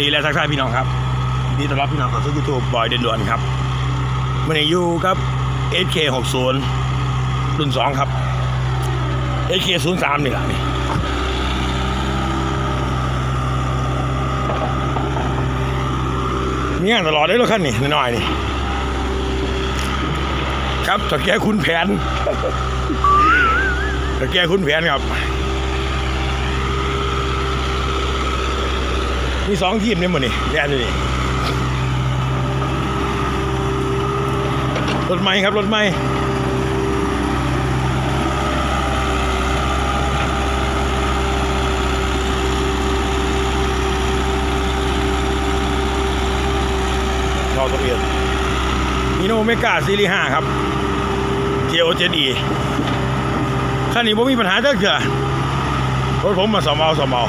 ดีและทักทายพี่น้องครับนดีต้อนรับพี่น้องเข้าสู่ยูทูบบอยเด่นด่วนครับวันนี้อยู่กับ SK60 รุ่น 2 ครับ SK03 นี่แหละนี่มีงานตลอดเลยรถคันนี้น้อยๆนี่ ครับตะแกคุณแผนตะแกคุณแผนครับ มีสองทีมเนี่ยหมดนี่แย่เลยนี่รถไม้ครับรถไม้เราตัวเอียดมิโนเมกาซีรีส์5ครับเจโอเจดีคันนี้ผมมีปัญหาเด้อเกือรถผมมาสอมเอาสอมเอา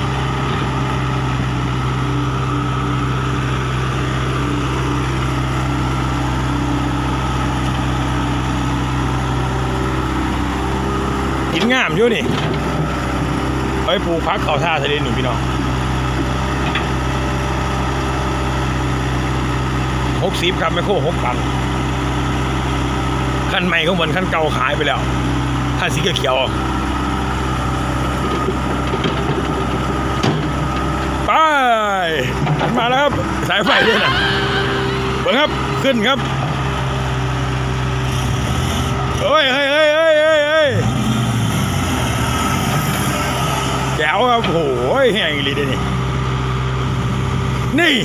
นงามอยู่นี่ไปปลูกพักเขาท่าทะเลหนึ่งพี่น้องหกสิบครับไม่โค้หกพันขั้นใหม่ก็เหมือนขั้นเก่าขายไปแล้วขั้นสีเขียวไปมาแล้วครับ สายไฟด้วยนะเบิ่งครับ ขึ้นครับเฮ้ยเฮ้ยเฮ้ยเฮ้ยเฮ้ยเฮ้ย แจ๋ วครับโอ้ยแห้งอีลีเดยวนี่นี่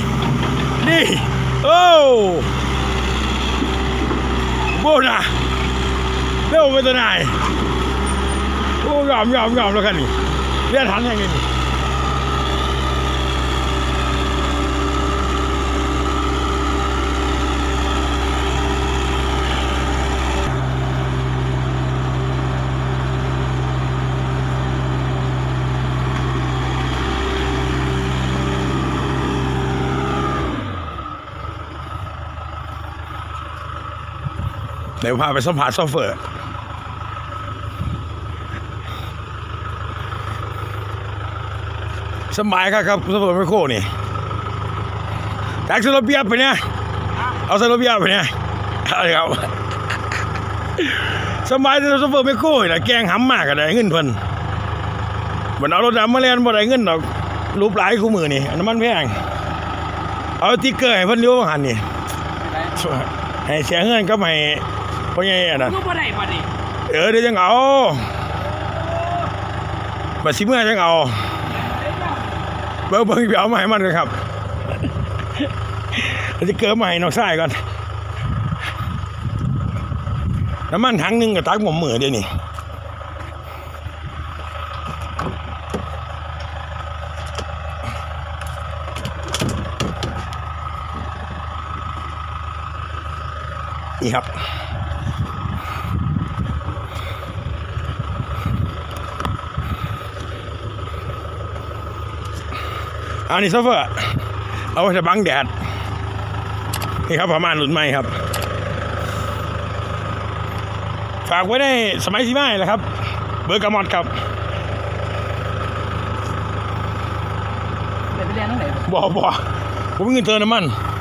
นี่ โอ้โบนะเร็วไปตัวไหนโอ้ยอมยอมยอมแล้วกันนี่เรียนทันยังไงนี่ เดี๋ยวพาไปสัมผัสโซเฟอร์สบายครับครับโซเฟอร์ไมโครนี่แท็กซี่รถเบียบไปเนี่ยเอาใส่รถเบียบไปเนี่ยเอาเลยครับสบายแต่โซเฟอร์ไมโครนี่นะแกงหำมากก็ได้เงินเพิ่นบ่เอารถดำมาเล่นบ่ได้เงินดอกรูปหลายคู่มือนี่น้ำมันแพงเอาติ๊กเกอร์ให้เพิ่นอยู่ว่าหันนี่ให้เสียเงินก็ไม่ พ่อใหญ่อันนั้นลูกบ่ได้บ่ดิเออเดี๋ยวจังเอาบัดสิเมื่อจังเอาเบิ่งเบิ่งไปเอามาให้มันกันครับเราจะเกิดมาให้น้องชายก่อนน้ำมันถังหนึงกับตักหมอมมือเดี๋ยวนี้นี่ครับ อันนี้โซเฟอร์เอาไว้จะบังแดดนี่ครับประมาณรุ่นใหม่ครับ ฝากไว้ในสมัยสีไม้แหละครับ เบอร์กระมอดครับเดี๋ยวไปเรียนตรงไหนบอบอผมมีเงินเติมน้ำมันเ